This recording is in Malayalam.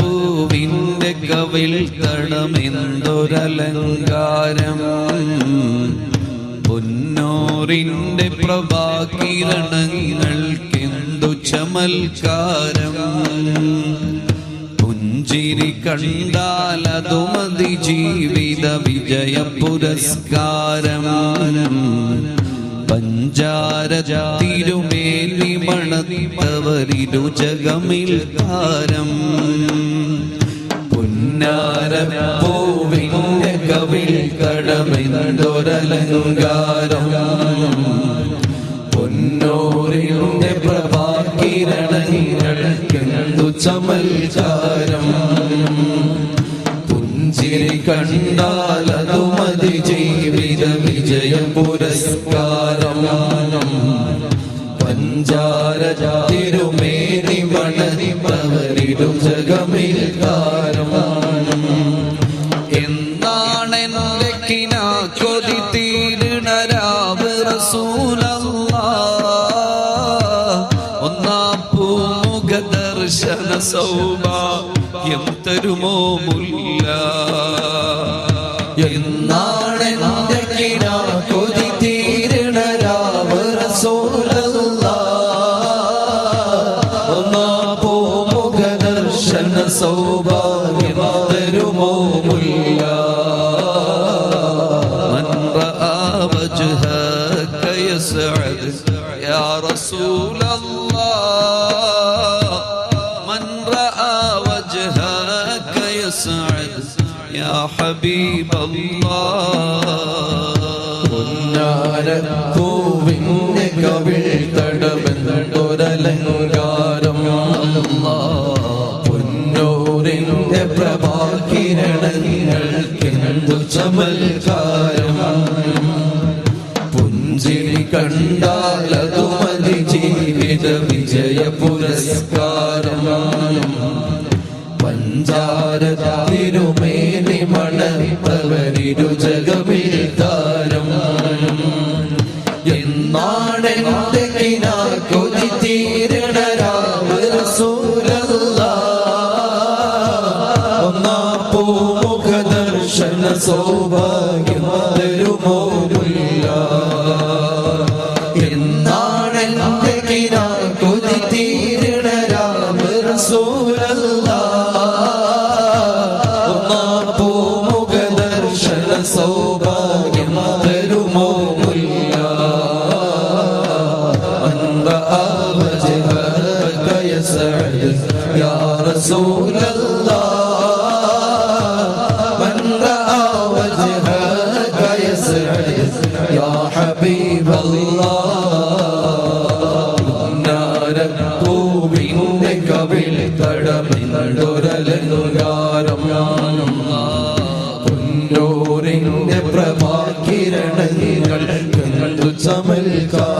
പൂവിന്റെ കവിൽ തടമെന്തൊരലങ്കാരം പൊന്നോറിന്റെ പ്രഭാകിരണങ്ങൾക്കെന്തു ചമൽക്കാരം? പുഞ്ചിരി കണ്ടാലതു മതി ജീവിത വിജയ പുരസ്കാരം. പഞ്ചാര തിരുമേലി മണത്തവരിരു ജഗമിൽ താരം പുന്നാര പൂവിന്റെ കവിൽ കടമെന്തൊരലങ്കാരം. പൊന്നോറിയുടെ പ്രഭാകിരണങ്ങൾക്കെന്തു ചമൽക്കാരം പുഞ്ചിരി കണ്ടാലതു മതി ജീവിത വിജയ പുരസ്കാരം തിരുമേനി മണതി പവരിരു ജഗമിൽ താരം എന്താണ് എന്റെ കിനാ കൊതി തീരണ രാവ് റസൂലല്ലാ. പൂമുഖ ദർശന സൗഭാഗ്യം തരുമോ മുല്ല. شن صوبان مظلوم ملا من رأى وجهك يسعد يا رسول الله. من رأى وجهك يسعد يا حبيب الله. كنا نكو منك بالتدبن ترلنك പ്രഭാകിരണങ്ങൾക്കെന്തു ചമൽക്കാരം പുഞ്ചിരി കണ്ടാലതു മതി ജീവിത വിജയ പുരസ്കാരം പഞ്ചാര തിരുമേനി മണത്തവരിരു ജഗമിൽ താരം എന്നാണ് സൗഭാഗ്യം തരുമോ മുല്ല എന്നാണ് എന്റെ കിനാ കൊതി തീരണ രാമ റസൂലല്ലാ. പൂമുഖ ദർശന സൗഭാഗ്യം തരുമോ മുല്ല من പൂവിന്റെ കവിൽ കടമിനടൊരലു ഗാരം പ്രഭാകിരണങ്ങൾ കണ്ടു ചമൽക്കാർ